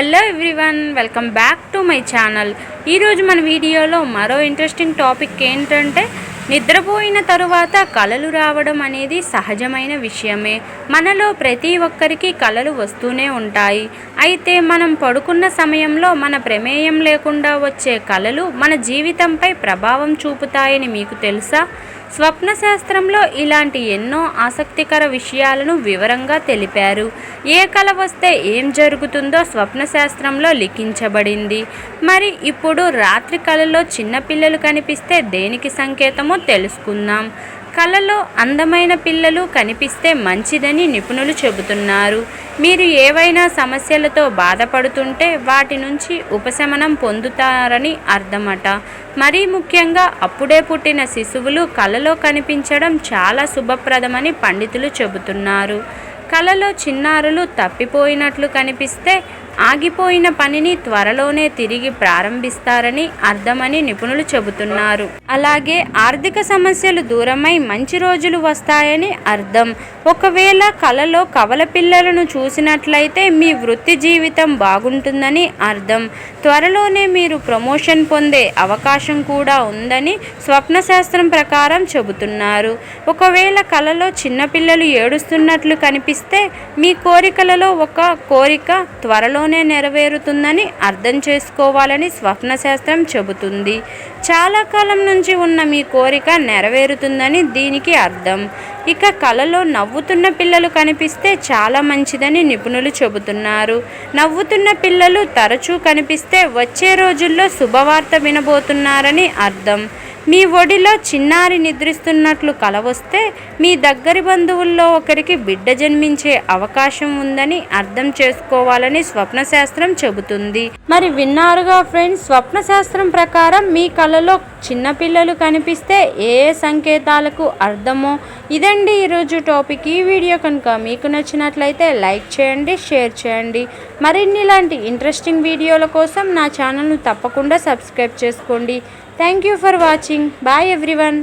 Hello everyone welcome back to my channel. ఈరోజు మన వీడియోలో మరో ఇంట్రెస్టింగ్ టాపిక్ ఏంటంటే నిద్రపోయిన తరువాత కళలు రావడం అనేది సహజమైన విషయమే. మనలో ప్రతి ఒక్కరికి కళలు వస్తూనే ఉంటాయి. అయితే మనం పడుకున్న సమయంలో మన ప్రమేయం లేకుండా వచ్చే కళలు మన జీవితంపై ప్రభావం చూపుతాయని మీకు తెలుసా? స్వప్న శాస్త్రంలో ఇలాంటి ఎన్నో ఆసక్తికర విషయాలను వివరంగా తెలిపారు. ఏ కళ వస్తే ఏం జరుగుతుందో స్వప్న శాస్త్రంలో లిఖించబడింది. మరి ఇప్పుడు రాత్రి కళలో చిన్నపిల్లలు కనిపిస్తే దేనికి సంకేతమో తెలుసుకుందాం. కలలో అందమైన పిల్లలు కనిపిస్తే మంచిదని నిపుణులు చెబుతున్నారు. మీరు ఏవైనా సమస్యలతో బాధపడుతుంటే వాటి నుంచి ఉపశమనం పొందుతారని అర్థమట. మరీ ముఖ్యంగా అప్పుడే పుట్టిన శిశువులు కలలో కనిపించడం చాలా శుభప్రదమని పండితులు చెబుతున్నారు. కలలో చిన్నారులు తప్పిపోయినట్లు కనిపిస్తే ఆగిపోయిన పనిని త్వరలోనే తిరిగి ప్రారంభిస్తారని అర్థమని నిపుణులు చెబుతున్నారు. అలాగే ఆర్థిక సమస్యలు దూరమై మంచి రోజులు వస్తాయని అర్థం. ఒకవేళ కలలో కవల పిల్లలను చూసినట్లయితే మీ వృత్తి జీవితం బాగుంటుందని అర్థం. త్వరలోనే మీరు ప్రమోషన్ పొందే అవకాశం కూడా ఉందని స్వప్న శాస్త్రం ప్రకారం చెబుతున్నారు. ఒకవేళ కలలో చిన్నపిల్లలు ఏడుస్తున్నట్లు కనిపిస్తే మీ కోరికలలో ఒక కోరిక త్వరలోనే నెరవేరుతుందని అర్థం చేసుకోవాలని స్వప్న శాస్త్రం చెబుతుంది. చాలా కాలం నుంచి ఉన్న మీ కోరిక నెరవేరుతుందని దీనికి అర్థం. ఇక కలలో నవ్వుతున్న పిల్లలు కనిపిస్తే చాలా మంచిదని నిపుణులు చెబుతున్నారు. నవ్వుతున్న పిల్లలు తరచూ కనిపిస్తే వచ్చే రోజుల్లో శుభవార్త వినబోతున్నారని అర్థం. మీ ఒడిలో చిన్నారి నిద్రిస్తున్నట్లు కల వస్తే మీ దగ్గరి బంధువుల్లో ఒకరికి బిడ్డ జన్మించే అవకాశం ఉందని అర్థం చేసుకోవాలని స్వప్న శాస్త్రం చెబుతుంది. మరి విన్నారుగా ఫ్రెండ్స్ స్వప్న శాస్త్రం ప్రకారం మీ కలలో చిన్నపిల్లలు కనిపిస్తే ఏ ఏ సంకేతాలకు అర్థమో ఇదండి ఈరోజు టాపిక్. ఈ వీడియో కనుక మీకు నచ్చినట్లయితే లైక్ చేయండి షేర్ చేయండి. మరిన్ని ఇలాంటి ఇంట్రెస్టింగ్ వీడియోల కోసం నా ఛానల్ను తప్పకుండా సబ్స్క్రైబ్ చేసుకోండి. Thank you for watching. Bye everyone